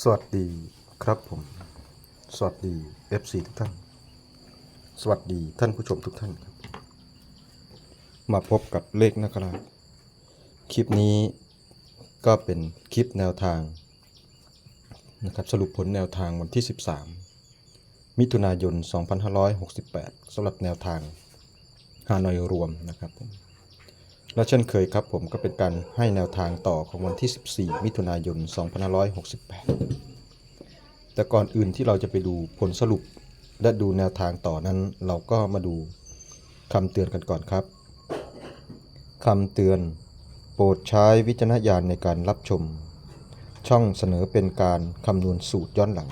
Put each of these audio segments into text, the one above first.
สวัสดีครับผม สวัสดี FC ทุกท่าน สวัสดีท่านผู้ชมทุกท่านครับ มาพบกับเลขนักราชคลิปนี้ก็เป็นคลิปแนวทางนะครับสรุปผลแนวทางวันที่ 13 มิถุนายน 2568สำหรับแนวทางฮานอยรวมนะครับผม และเช่นเคยครับผมก็เป็นการให้แนวทางต่อของวันที่ 14 มิถุนายน 2568 แต่ก่อนอื่นที่เราจะไปดูผลสรุปและดูแนวทางต่อนั้น เราก็มาดูคำเตือนกันก่อนครับคำเตือน โปรดใช้วิจารณญาณในการรับชม ช่องเสนอเป็นการคำนวณสูตรย้อนหลัง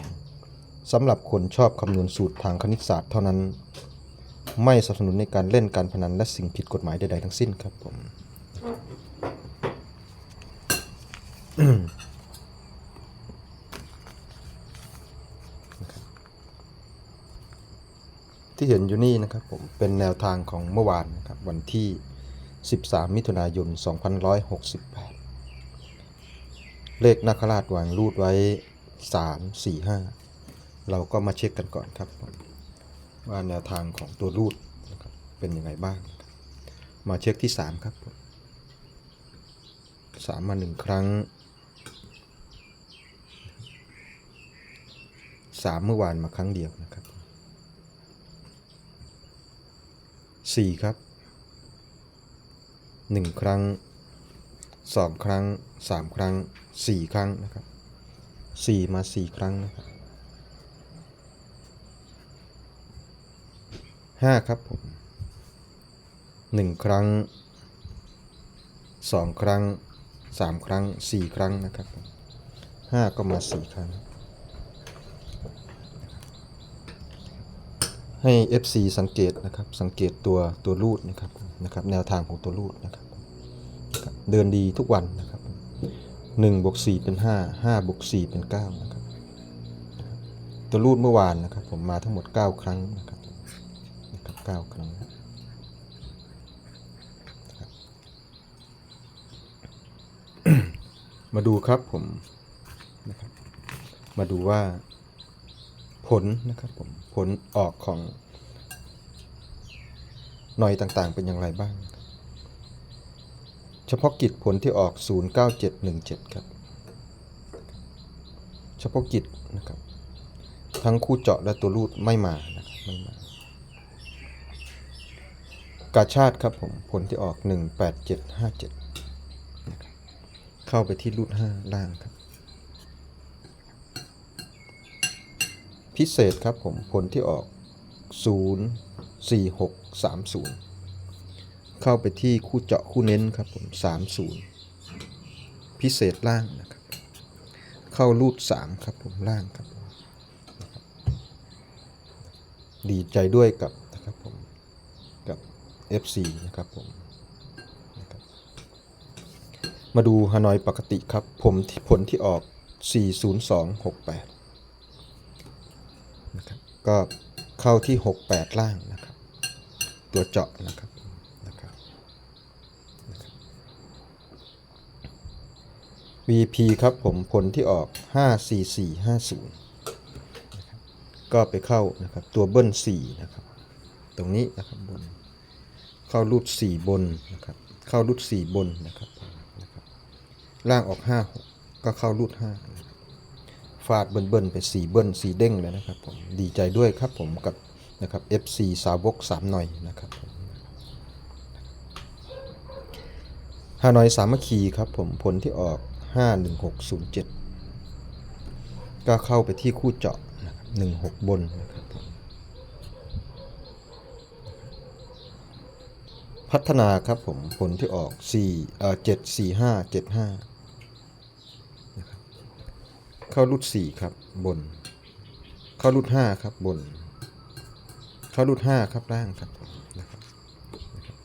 สำหรับคนชอบคำนวณสูตรทางคณิตศาสตร์เท่านั้น ไม่สนับสนุนในการเล่นการพนันและสิ่งผิดกฎหมายใดๆทั้งสิ้นครับผมที่เห็นอยู่นี่นะครับผมเป็นแนวทางของเมื่อวานนะครับวันที่ 13 มิถุนายน 2568 เลขนาคราชวางรูดไว้ 3 4 5 เราก็มาเช็คกันก่อนครับผม ว่าแนวทางของตัวรูดเป็นยังไงบ้าง มาเช็คที่ 3 ครับผมสามมาหนึ่งครั้งสามเมื่อวานมาครั้งเดียวนะครับสี่ครับหนึ่งครั้งสองครั้งสามครั้งสี่ครั้งนะครับสี่มาสี่ครั้งนะครับ ห้าครับผมหนึ่งครั้งสองครั้งสามครั้งสี่ครั้งนะครับห้าก็มาสี่ครั้ง ให้ FC สังเกตนะครับ สังเกตตัวตัวรูดนะครับนะครับ แนวทางของตัวรูดนะครับนะครับเดินดีทุกวันนะครับ1บวก4เป็น 5 5บวก4เป็น9นะครับ ตัวรูดเมื่อวานนะครับ ผมมาทั้งหมด 9 ครั้งนะครับ 9ครั้งมาดูครับผมนะครับมาดูว่าผลนะครับผมผลออกของหน่อยต่างๆเป็นอย่างไรบ้าง เฉพาะกิจผลที่ออก 09717 ครับ เฉพาะกิจนะครับทั้งคู่เจาะและตัวรูดไม่มานะครับไม่มา กาชาติครับผม ผลที่ออก 18757 เข้าไปที่รูด5ล่างครับ พิเศษครับผม ผลที่ออก 0 4 6 3 0 เข้าไปที่คู่เจาะคู่เน้นครับผม 30 พิเศษล่างนะครับ เข้ารูด 3 ครับผมล่างครับ ดีใจด้วยกับ FC นะครับผมมาดูฮานอยปกติครับ ผมที่ผลที่ออก 40268 นะครับ ก็เข้าที่ 68 ล่างนะครับ ตัวเจาะนะครับนะครับนะรบ VP ครับผมผลที่ออก 54450นะครับก็ไปเข้านะครับ ตัวเบิ้ล4นะครับ ตรงนี้นะครับบน เข้ารูด4บนนะครับเข้ารูด4บนนะครับนะครับล่างออก56ก็เข้ารูด5นะครับฟาดเบิ้ลๆไปสีเบิ้ลสีเด้งเลยนะครับผมดีใจด้วยครับผมกับนะครับ FC สาวกสามหน่อยนะครับผมฮานอยสามัคคีครับผมผลที่ออก 51607 ก็เข้าไปที่คู่เจาะนะครับ16 บนนะครับผม พัฒนาครับผมผลที่ออก4เอ่อ74575เข้ารูดสี่ครับบน เข้ารูดห้าครับบน เข้ารูดห้าครับล่างครับนะครับนะครับ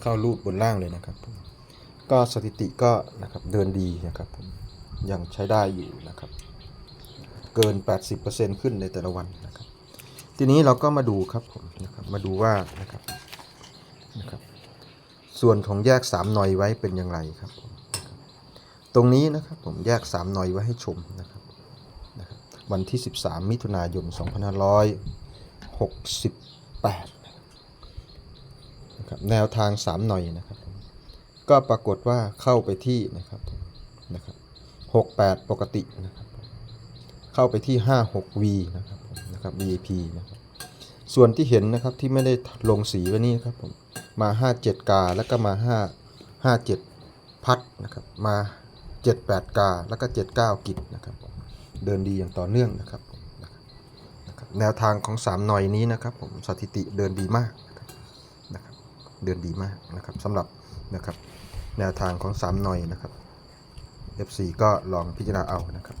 เข้ารูดบนล่างเลยนะครับผมก็สถิติก็นะครับเดินดีนะครับผมยังใช้ได้อยู่นะครับ เกิน 80%ขึ้นในแต่ละวันนะครับ ทีนี้เราก็มาดูครับผมนะครับมาดูว่านะครับ นะครับ ส่วนของแยก3หน่อยไว้เป็นอย่างไรครับผมตรงนี้นะครับผมแยกสามหน่อยไว้ให้ชมนะครับนะครับ วันที่ 13 มิถุนายน 2568นะครับแนวทาง3หน่อยนะครับ ก็ปรากฏว่าเข้าไปที่นะครับนะครับ68 ปกตินะครับเข้าไปที่ 56V นะครับนะครับ VIP นะครับ ส่วนที่เห็นนะครับที่ไม่ได้ลงสีว้นี่ครับผมมา 57 กาแล้วก็มา 5 57 พัดนะครับมา 78 กาแล้วก็ 79 กิจนะครับเดินดีอย่างต่อเนื่องนะครับนะครับแนวทางของ 3 หน่อยนี้นะครับผมสถิติเดินดีมากนะครับเดินดีมากนะครับสำหรับนะครับแนวทางของ 3 หน่อยนะครับ FC ก็ลองพิจารณาเอานะครับ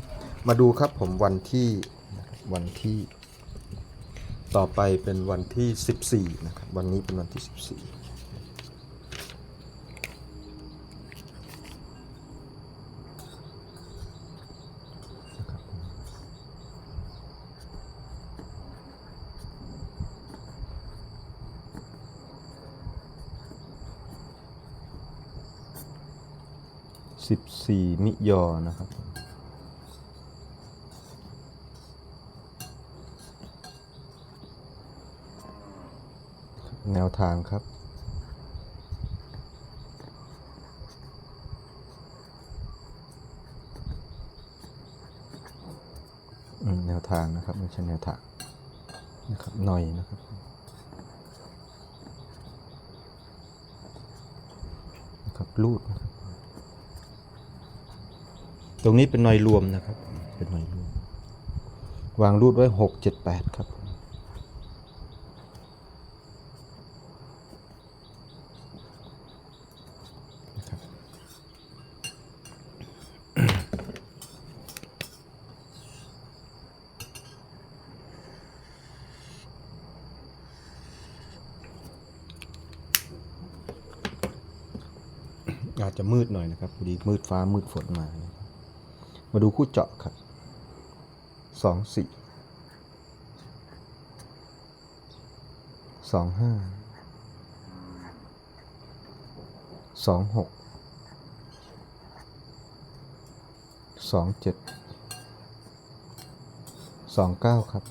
มาดูครับผมวันที่วันที่ ต่อไปเป็นวันที่ 14 นะครับ วันนี้เป็นวันที่ 14นะครับผมสิบสี่มิยอนะครับ แนวทางครับอืมแนวทางนะครับไม่ใช่แนวทางนะครับหน่อยนะครับนะครับรูดนะครับตรงนี้เป็นหน่อยรวมนะครับ เป็นหน่อยรวม วางรูดไว้หกเจ็ดแปดครับผมนะครับ อาจจะมืดหน่อยนะครับพอดีมืดฟ้ามืดฝนมานะครับมาดูคู่เจาะครับสองสี่สองห้าสองหกสองเจ็ดสองเก้าครับ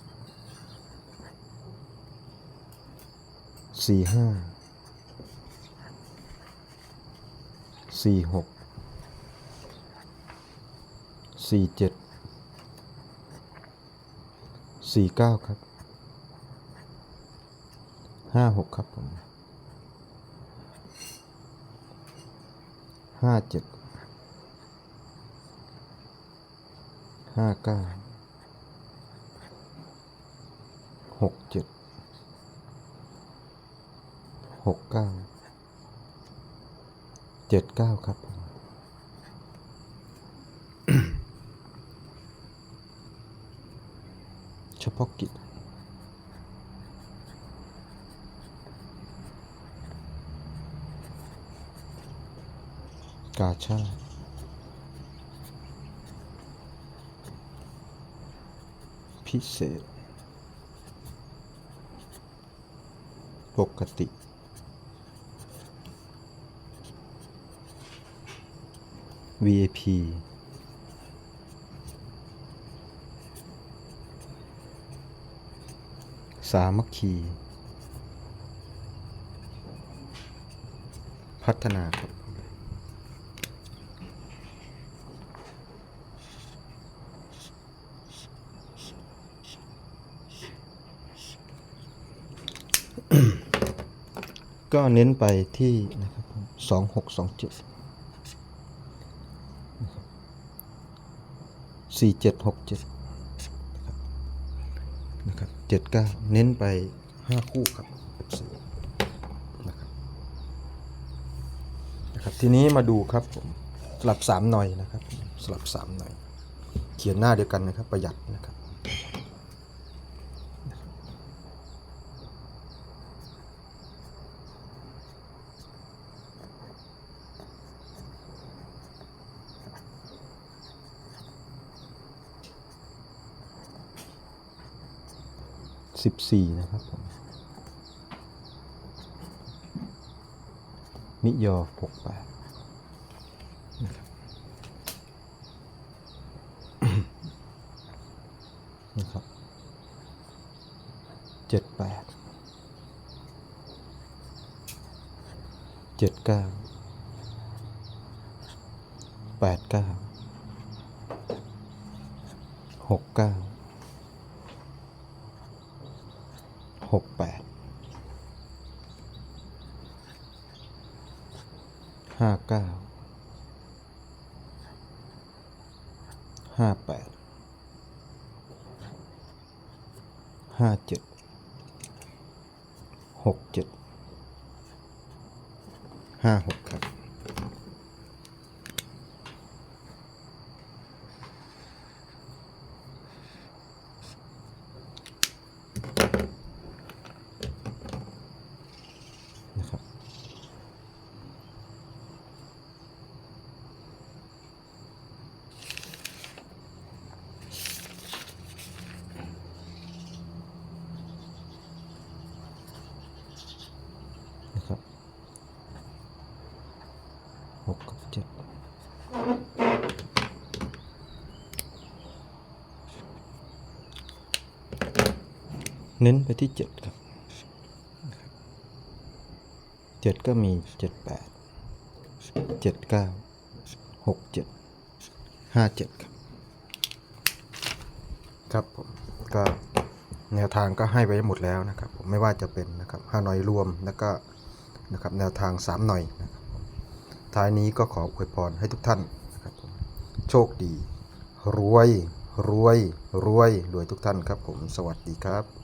สี่ห้า สี่หกสี่เจ็ดสี่เก้าครับห้าหกครับผมห้าเจ็ดห้าเก้าหกเจ็ดหกเก้า เจ็ดเก้าครับ เฉพาะกิจกาชาพิเศษ ปกติ VIP สามัคคี พัฒนาครับก็เน้นไปที่นะครับสองหกสองเจ็ด สี่เจ็ดหกเจ็ดนะครับเจ็ดเก้าเน้นไปห้าคู่ครับนะครับนะครับทีนี้มาดูครับผมสลับสามหน่อยนะครับสลับสามหน่อย เขียนหน้าเดียวกันนะครับประหยัดนะครับ 14 นะครับผมมิยอ68นะครับนะครับเจ็ดแปดเจ็ดเก้าแปดเก้าหกเก้า หกแปดห้าเก้าห้าแปดห้าเจ็ดหกเจ็ดห้าหกครับ นะครับหกกับเจ็ด เน้นไปที่เจ็ดครับเจ็ดก็มีเจ็ดแปดเจ็ดเก้าหกเจ็ดห้าเจ็ดครับ ครับผมก็แนวทางก็ให้ไว้หมดแล้วนะครับ ผมไม่ว่าจะเป็นนะครับห้าหน่อยรวมแล้วก็นะครับแนวทางสามหน่อยนะ ท้ายนี้ก็ขออวยพรให้ทุกท่านนะครับผมโชคดี รวย รวย รวย รวยทุกท่านครับผม สวัสดีครับ